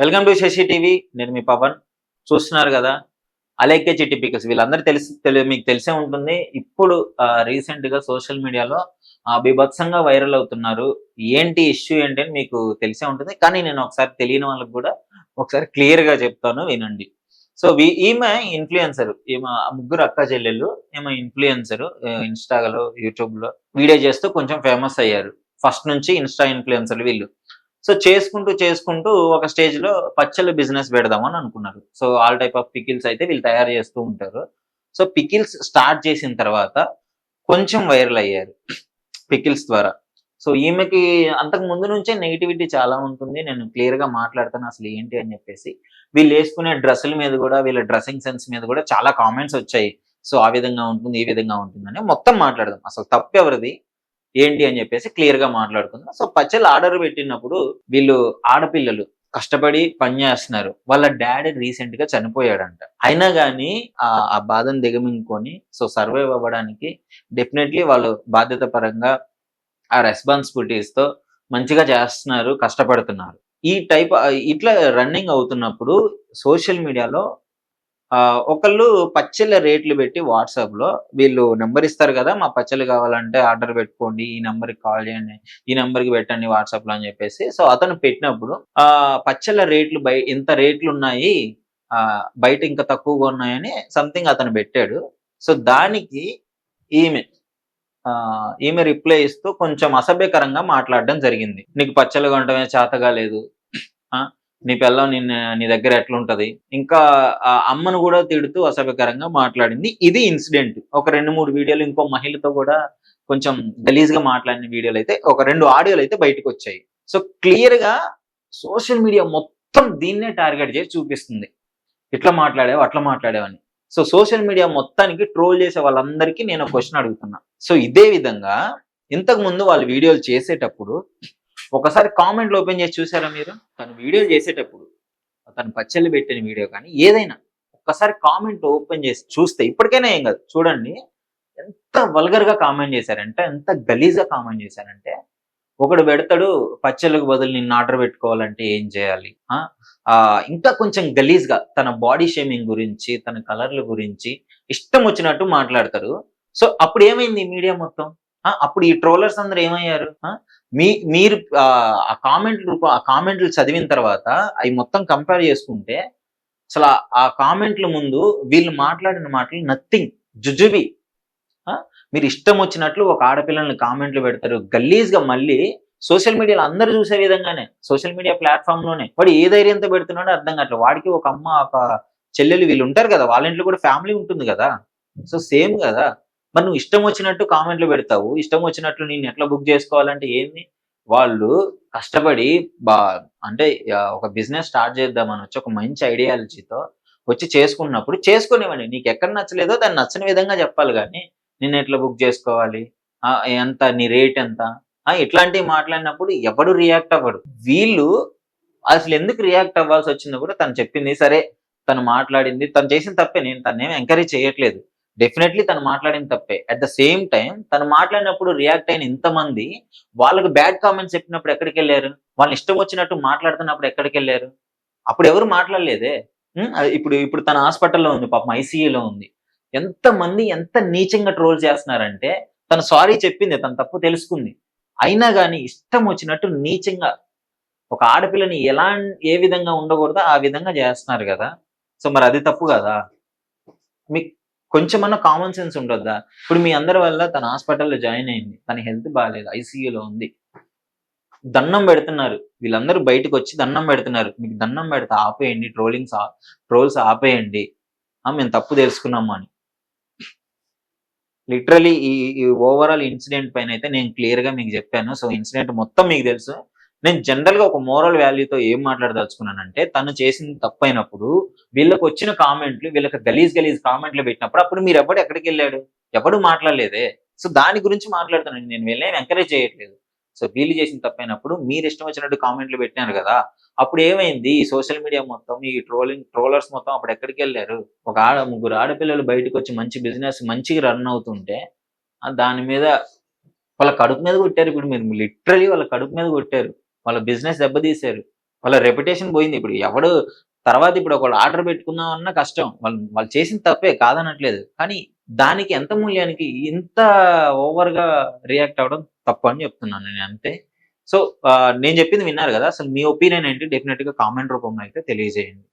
Welcome to Shashi TV. నేను మీ పవన్. చూస్తున్నారు కదా అలేకే చిట్టి పికస్ వీళ్ళందరూ తెలిసి తెలి మీకు తెలిసే ఉంటుంది. ఇప్పుడు రీసెంట్గా సోషల్ మీడియాలో బీభత్సంగా వైరల్ అవుతున్నారు. ఏంటి ఇష్యూ ఏంటి అని మీకు తెలిసే ఉంటుంది. కానీ నేను ఒకసారి తెలియని వాళ్ళకి కూడా ఒకసారి క్లియర్గా చెప్తాను వినండి. సో ఈమె ఇన్ఫ్లుయెన్సర్ ఈమె ముగ్గురు అక్క చెల్లెళ్ళు ఈమె ఇన్ఫ్లుయెన్సర్ ఇన్స్టాలో యూట్యూబ్లో వీడియో చేస్తూ కొంచెం ఫేమస్ అయ్యారు. ఫస్ట్ నుంచి ఇన్స్టా ఇన్ఫ్లుయెన్సర్లు వీళ్ళు. సో చేసుకుంటూ చేసుకుంటూ ఒక స్టేజ్లో పచ్చళ్ళ బిజినెస్ పెడదామని అనుకున్నారు. So all type of pickles అయితే వీళ్ళు తయారు చేస్తూ ఉంటారు. సో పికిల్స్ స్టార్ట్ చేసిన తర్వాత కొంచెం వైరల్ అయ్యారు పికిల్స్ ద్వారా. సో ఈమెకి అంతకు ముందు నుంచే నెగిటివిటీ చాలా ఉంటుంది. నేను క్లియర్గా మాట్లాడతాను అసలు ఏంటి అని చెప్పేసి. వీళ్ళు వేసుకునే డ్రెస్సుల మీద కూడా వీళ్ళ డ్రెస్సింగ్ సెన్స్ మీద కూడా చాలా కామెంట్స్ వచ్చాయి. సో ఆ విధంగా ఉంటుంది ఈ విధంగా ఉంటుందని మొత్తం మాట్లాడదాం. అసలు తప్పు ఎవరిది? ఏంటి అని చెప్పేసి క్లియర్గా మాట్లాడుకుందాం. సో పచ్చళ్ళు ఆర్డర్ పెట్టినప్పుడు వీళ్ళు ఆడపిల్లలు కష్టపడి పని చేస్తున్నారు. వాళ్ళ డాడీ రీసెంట్గా చనిపోయాడంట. అయినా కానీ ఆ బాధను దిగమింగుకొని సో సర్వైవ్ అవ్వడానికి డెఫినెట్లీ వాళ్ళు బాధ్యత పరంగా ఆ రెస్పాన్సిబిలిటీస్తో మంచిగా చేస్తున్నారు కష్టపడుతున్నారు. ఈ టైప్ ఇట్లా రన్నింగ్ అవుతున్నప్పుడు సోషల్ మీడియాలో ఒకళ్ళు పచ్చళ్ళ రేట్లు పెట్టి వాట్సాప్లో వీళ్ళు నెంబర్ ఇస్తారు కదా మా పచ్చళ్ళు కావాలంటే ఆర్డర్ పెట్టుకోండి ఈ నెంబర్కి కాల్ చేయండి ఈ నెంబర్కి పెట్టండి వాట్సాప్లో అని చెప్పేసి. సో అతను పెట్టినప్పుడు ఆ పచ్చళ్ళ రేట్లు బయ ఇంత రేట్లు ఉన్నాయి ఆ బయట ఇంకా తక్కువగా ఉన్నాయని సంథింగ్ అతను పెట్టాడు. సో దానికి ఈమె ఆ ఈమె రిప్లై ఇస్తూ కొంచెం అసభ్యకరంగా మాట్లాడడం జరిగింది. నీకు పచ్చళ్ళు కొనటమే చేతగా లేదు. నీ పిల్లం నిన్న నీ దగ్గర ఎట్లుంటది? ఇంకా ఆ అమ్మను కూడా తిడుతూ అసభ్యకరంగా మాట్లాడింది. ఇది ఇన్సిడెంట్. ఒక రెండు మూడు వీడియోలు ఇంకో మహిళతో కూడా కొంచెం గలీజ్గా మాట్లాడిన వీడియోలు అయితే ఒక రెండు ఆడియోలు అయితే బయటకు వచ్చాయి సో క్లియర్గా సోషల్ మీడియా మొత్తం దీన్నే టార్గెట్ చేసి చూపిస్తుంది. ఇట్లా మాట్లాడావు అట్లా మాట్లాడావని సో సోషల్ మీడియా మొత్తానికి ట్రోల్ చేసే వాళ్ళందరికీ నేను క్వశ్చన్ అడుగుతున్నా. సో ఇదే విధంగా ఇంతకు ముందు వాళ్ళు వీడియోలు చేసేటప్పుడు ఒకసారి కామెంట్లు ఓపెన్ చేసి చూసారా మీరు? తను వీడియో చేసేటప్పుడు తను పచ్చళ్ళు పెట్టిన వీడియో కానీ ఏదైనా ఒక్కసారి కామెంట్ ఓపెన్ చేసి చూస్తే ఇప్పటికైనా ఏం కాదు చూడండి ఎంత వల్గర్గా కామెంట్ చేశారంటే ఎంత గలీజ్గా కామెంట్ చేశారంటే ఒకడు పెడతాడు పచ్చళ్ళకు బదులు నిన్ను ఆర్డర్ పెట్టుకోవాలంటే ఏం చేయాలి? ఆ? ఇంకా కొంచెం గలీజ్గా తన బాడీ షేమింగ్ గురించి తన కలర్ల గురించి ఇష్టం వచ్చినట్టు మాట్లాడతారు. సో అప్పుడు ఏమైంది మీడియా మొత్తం? అప్పుడు ఈ ట్రోలర్స్ అందరు ఏమయ్యారు? మీ మీరు ఆ కామెంట్ ఆ కామెంట్లు చదివిన తర్వాత అవి మొత్తం కంపేర్ చేసుకుంటే అసలు ఆ కామెంట్ల ముందు వీళ్ళు మాట్లాడిన మాటలు నథింగ్ జుజుబి. మీరు ఇష్టం వచ్చినట్లు ఒక ఆడపిల్లల్ని కామెంట్లు పెడతారు. గల్లీజ్గా మళ్ళీ సోషల్ మీడియాలో అందరు చూసే విధంగానే సోషల్ మీడియా ప్లాట్ఫామ్లోనే. వాడు ఏ ధైర్యంతో పెడుతున్నాడో అర్థం కావట్లేదు. వాడికి ఒక అమ్మ ఒక చెల్లెలు వీళ్ళు ఉంటారు కదా వాళ్ళ ఇంట్లో కూడా ఫ్యామిలీ ఉంటుంది కదా. సో సేమ్ కదా. మరి నువ్వు ఇష్టం వచ్చినట్టు కామెంట్లు పెడతావు. ఇష్టం వచ్చినట్లు నేను ఎట్లా బుక్ చేసుకోవాలంటే ఏంది? వాళ్ళు కష్టపడి బా అంటే ఒక బిజినెస్ స్టార్ట్ చేద్దామని వచ్చి ఒక మంచి ఐడియాలజీతో వచ్చి చేసుకున్నప్పుడు చేసుకునేవాడి నీకు ఎక్కడ నచ్చలేదో దాన్ని నచ్చని విధంగా చెప్పాలి కానీ నేను ఎట్లా బుక్ చేసుకోవాలి? ఎంత? నీ రేట్ ఎంత? ఇట్లాంటివి మాట్లాడినప్పుడు ఎవడు రియాక్ట్ అవ్వడు. వీళ్ళు అసలు ఎందుకు రియాక్ట్ అవ్వాల్సి వచ్చిందో కూడా తను చెప్పింది సరే. తను మాట్లాడింది. తను చేసిన తప్పే. నేను తను ఎంకరేజ్ చేయట్లేదు. డెఫినెట్లీ తను మాట్లాడిన తప్పే. అట్ ద సేమ్ టైం తను మాట్లాడినప్పుడు రియాక్ట్ అయిన ఇంతమంది వాళ్ళకి బ్యాడ్ కామెంట్స్ చెప్పినప్పుడు ఎక్కడికి వెళ్ళారు? వాళ్ళు ఇష్టం వచ్చినట్టు మాట్లాడుతున్నప్పుడు ఎక్కడికి వెళ్ళారు? అప్పుడు ఎవరు మాట్లాడలేదే? ఇప్పుడు ఇప్పుడు తన హాస్పిటల్లో ఉంది పాపం ఐసీయూలో ఉంది. ఎంత మంది ఎంత నీచంగా ట్రోల్ చేస్తున్నారంటే తను సారీ చెప్పింది తన తప్పు తెలుసుకుంది. అయినా కానీ ఇష్టం వచ్చినట్టు నీచంగా ఒక ఆడపిల్లని ఎలా ఏ విధంగా ఉండకూడదో ఆ విధంగా చేస్తున్నారు కదా. సో మరి అది తప్పు కదా? మీకు కొంచెమన్నా కామన్ సెన్స్ ఉండొద్దా ఇప్పుడు మీ అందరి వల్ల తన హాస్పిటల్లో జాయిన్ అయింది. తన హెల్త్ బాగాలేదు ఐసీయూలో ఉంది. దండం పెడుతున్నారు. వీళ్ళందరూ బయటకు వచ్చి దండం పెడుతున్నారు. మీకు దండం పెడితే ఆపేయండి. ట్రోలింగ్స్ ట్రోల్స్ ఆపేయండి. మేము తప్పు తెలుసుకున్నాము అని. లిటరలీ ఈ ఓవరాల్ ఇన్సిడెంట్ పైన అయితే నేను క్లియర్గా మీకు చెప్పాను. సో ఇన్సిడెంట్ మొత్తం మీకు తెలుసు. నేను జనరల్గా ఒక మోరల్ వాల్యూతో ఏం మాట్లాడదలుచుకున్నానంటే తను చేసింది తప్పైనప్పుడు వీళ్ళకి వచ్చిన కామెంట్లు వీళ్ళకి గలీజ్ గలీజ్ కామెంట్లు పెట్టినప్పుడు అప్పుడు మీరు ఎవడు ఎక్కడికి వెళ్ళాడు? ఎవడు మాట్లాడలేదే? సో దాని గురించి మాట్లాడుతున్నాను. నేను వీళ్ళని ఎంకరేజ్ చేయట్లేదు. సో వీళ్ళు చేసిన తప్పైనప్పుడు మీరు ఇష్టం వచ్చినట్టు కామెంట్లు పెట్టినారు కదా? అప్పుడు ఏమైంది? సోషల్ మీడియా మొత్తం ఈ ట్రోలింగ్ ట్రోలర్స్ మొత్తం అప్పుడు ఎక్కడికి వెళ్ళారు? ఒక ఆడ ముగ్గురు ఆడపిల్లలు బయటకు వచ్చి మంచి బిజినెస్ మంచిగా రన్ అవుతుంటే దాని మీద వాళ్ళ కడుపు మీద కొట్టారు. ఇప్పుడు మీరు లిటరలీ వాళ్ళ కడుపు మీద కొట్టారు. వాళ్ళ బిజినెస్ దెబ్బతీశారు. వాళ్ళ రెప్యుటేషన్ పోయింది. ఇప్పుడు ఎవడు తర్వాత ఇప్పుడు ఒకళ్ళు ఆర్డర్ పెట్టుకుందామన్నా కష్టం. వాళ్ళు వాళ్ళు చేసిన తప్పే కాదనట్లేదు. కానీ దానికి ఎంత మూల్యానికి ఇంత ఓవర్గా రియాక్ట్ అవ్వడం తప్పు అని చెప్తున్నాను నేను అంతే. సో నేను చెప్పింది విన్నారు కదా. అసలు మీ ఒపీనియన్ ఏంటి? డెఫినెట్గా కామెంట్ రూపంలో అయితే తెలియజేయండి.